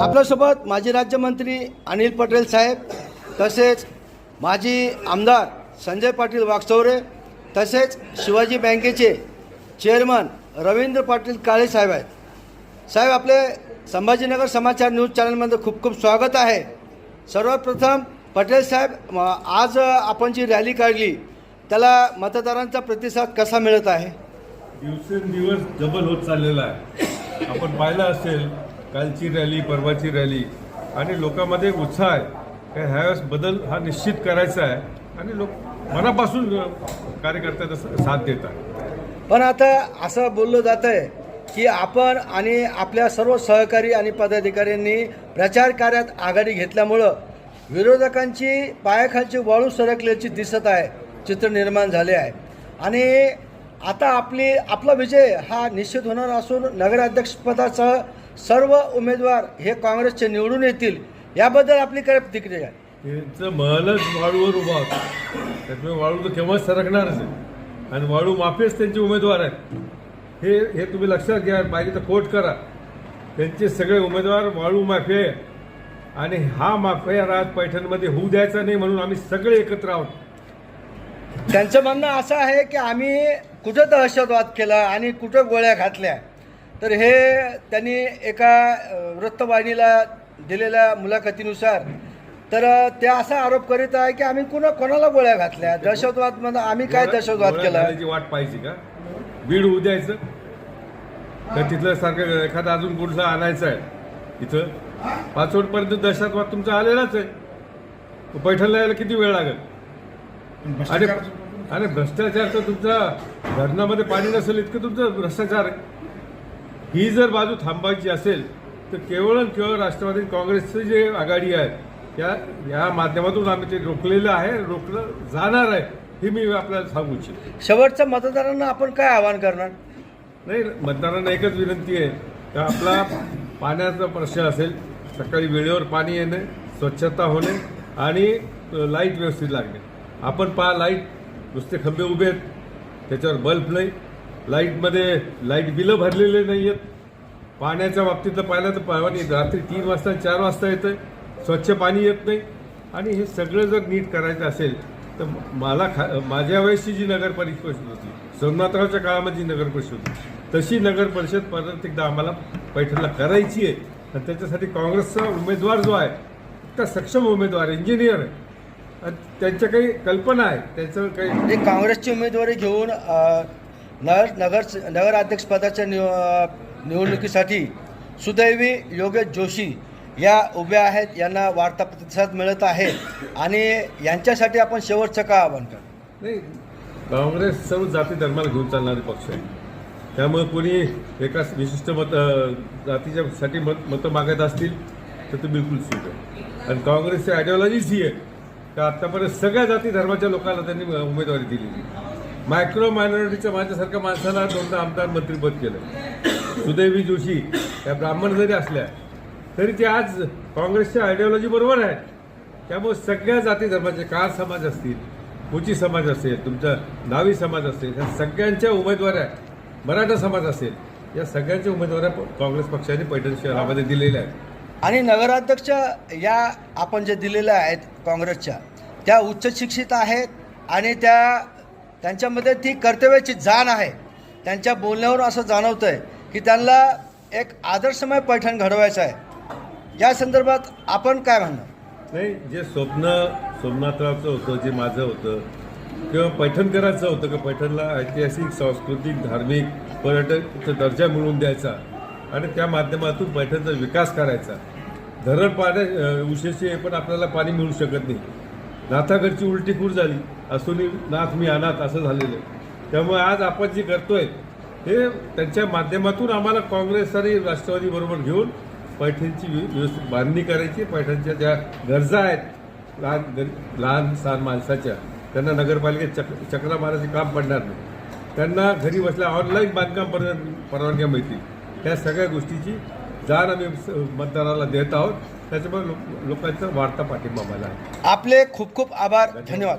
आपल्यासोबत माजी राज्यमंत्री अनिल पटेल साहेब तसेच माजी आमदार संजय पाटील वागचौरे तसेच शिवाजी बँकेचे चेअरमन रवींद्र पाटील काळे साहेब आहेत. साहेब आपले संभाजीनगर समाचार न्यूज चॅनलमध्ये खूप खूप स्वागत आहे. सर्वप्रथम पटेल साहेब आज आपण जी रॅली काढली त्याला मतदारांचा प्रतिसाद कसा मिळत आहे? दिवसेंदिवस डबल होत चाललेला आहे. आपण पाहिलं असेल कालची रॅली परवाची रॅली आणि लोकांमध्ये एक उत्साह आहे. की ह्यावेळेस बदल हा निश्चित करायचा आहे आणि लोक मनापासून कार्यकर्त्यांना साथ देत आहे पण आता असं बोललं जात आहे की आपण आणि आपल्या सर्व सहकारी आणि पदाधिकाऱ्यांनी प्रचार कार्यात आघाडी घेतल्यामुळं विरोधकांची पायाखालची वाळू सरकल्याची दिसत आहे चित्र निर्माण झाले आहे. आणि आता आपली आपला विजय हा निश्चित होणार असून नगराध्यक्षपदाचं सर्व उमेदवार हे काँग्रेसचे निवडून येतील याबद्दल आपली काय प्रतिक्रिया आहे? त्यांचं महलच वाळूवर उभा होता. त्यामुळे वाळू तर केव्हाच सरकणारच आहे. आणि वाळू माफीच त्यांचे उमेदवार आहेत. हे हे तुम्ही लक्षात घ्या पाहिजे तर कोट करा. त्यांचे सगळे उमेदवार वाळू माफी आहे. आणि हा माफिया राज पैठणमध्ये होऊ द्यायचा नाही म्हणून आम्ही सगळे एकत्र आहोत. त्यांचं म्हणणं असं आहे की आम्ही कुठं दहशतवाद केला आणि कुठं गोळ्या घातल्या? तर हे त्यांनी एका वृत्तवाहिनीला दिलेल्या मुलाखतीनुसार तर ते असा आरोप करीत आहे की आम्ही कुणा कोणाला गोळ्या घातल्या? दहशतवादमध्ये आम्ही काय दहशतवाद केला? वाट पाहिजे का? बीड होऊ द्यायचं? तर तिथलं सारखं एखादा अजून कुठला आणायचं आहे? इथं? पाचवडपर्यंत दहशतवाद तुमचा आलेलाच आहे. पैठणला यायला किती वेळ लागेल? आणि आणि भ्रष्टाचार तर तुमचा धरणामध्ये पाणी नसेल इतकं तुमचं भ्रष्टाचार आहे. ही जर बाजू थांबायची असेल तर केवळ आणि केवळ राष्ट्रवादी काँग्रेसचं जे आघाडी आहे त्या या माध्यमातून आम्ही ते रोखलेलं आहे रोखलं जाणार आहे हे मी आपल्याला सांगू इच्छितो. शेवटच्या मतदारांना आपण काय आवाहन करणार? नाही मतदारांना एकच विनंती आहे का आपला पाण्याचा प्रश्न असेल सकाळी वेळेवर पाणी येणे स्वच्छता होणे आणि लाइट व्यवस्थित लागणे. आपण पहा लाइट नुसते खंबे उभे आहेत त्याच्यावर बल्ब नाही लाईटमध्ये लाइट बिलं भरलेले नाही आहेत पाण्याच्या बाबतीतलं पाहिलं तर पाणी रात्री तीन वाजता चार वाजता येतं स्वच्छ पाणी येत नाही. आणि हे सगळं जर नीट करायचं असेल तर मला खा माझ्या वेळेसची जी नगर परिषद होती सोमनाथरावच्या काळामध्ये जी नगर परिषद होती तशी नगर परिषद परत एकदा आम्हाला पैठणला करायची आहे. आणि त्याच्यासाठी काँग्रेसचा उमेदवार जो आहे त्या सक्षम उमेदवार इंजिनियर आहे. आणि त्यांच्या काही कल्पना आहे. त्यांचं काही काँग्रेसची उमेदवारी घेऊन नगर नगर नगराध्यक्षपदाच्या निव निवडणुकीसाठी सुदैवी योगेश जोशी या उभ्या आहेत. यांना वार्ता प्रतिसाद मिळत आहे. आणि यांच्यासाठी आपण शेवटचं का आवाहन करतो? नाही काँग्रेस सर्व जाती धर्माला घेऊन चालणारे पक्ष आहे. त्यामुळे कोणी एका विशिष्ट मत अ, जातीच्या साठी मत मतं मागत असतील तर ते बिलकुल चूक आहे. आणि काँग्रेसची आयडिओलॉजीच ही आहे का आत्तापर्यंत सगळ्या जाती धर्माच्या लोकांना त्यांनी उमेदवारी दिलेली मायक्रो मायनॉरिटीच्या माझ्यासारख्या माणसाला दोनदा आमदार मंत्रीपद केलं. सुदैवी जोशी या ब्राह्मण जरी असल्या तरी ते आज काँग्रेसच्या आयडिओलॉजी बरोबर आहेत. त्यामुळे सगळ्या जाती धर्माचे कार समाज असतील कोची समाज असेल तुमचा नावी समाज असेल ह्या सगळ्यांच्या उमेदवाऱ्या मराठा समाज असेल या सगळ्यांच्या उमेदवाऱ्या काँग्रेस पक्षाने पैठण शहरामध्ये दिलेल्या आहेत. आणि नगराध्यक्ष या आपण जे दिलेल्या आहेत काँग्रेसच्या त्या उच्च शिक्षित आहेत आणि त्या त्यांच्यामध्ये ती कर्तव्याची जाण आहे. त्यांच्या बोलण्यावर असं जाणवतं आहे की त्यांना एक आदर्शमय पैठण घडवायचं आहे. या संदर्भात आपण काय म्हणणार? नाही जे स्वप्न सोमनाथरावचं होतं जे माझं होतं किंवा पैठणकरांचं होतं की पैठणला ऐतिहासिक सांस्कृतिक धार्मिक पर्यटक दर्जा मिळवून द्यायचा आणि त्या माध्यमातून पैठणचा विकास करायचा. धरण पाण्या उशेचे उशेशी आहे पण आपल्याला पाणी मिळू शकत नाही. नाथागडची उलटी खूर झाली. असूनही नाथ मी अनाथ असं झालेलं आहे. त्यामुळे आज आपण जे करतोय हे त्यांच्या माध्यमातून आम्हाला काँग्रेस आणि राष्ट्रवादी बरोबर घेऊन पैठणची व्य- व्यवस्थित बांधणी करायची. पैठणच्या ज्या गरजा आहेत लहान लहान सहान माणसाच्या त्यांना नगरपालिकेत चक चक्रा मारायचे काम पडणार नाही. त्यांना घरी बसल्या ऑनलाईन बांधकाम पर परवानग्या मिळतील. त्या सगळ्या गोष्टीची जाण आम्ही मतदाराला देत आहोत. त्याच्यामुळे लोक लोकांचा वाढता पाठिंबा आहे. आपले खूप खूप आभार. धन्यवाद.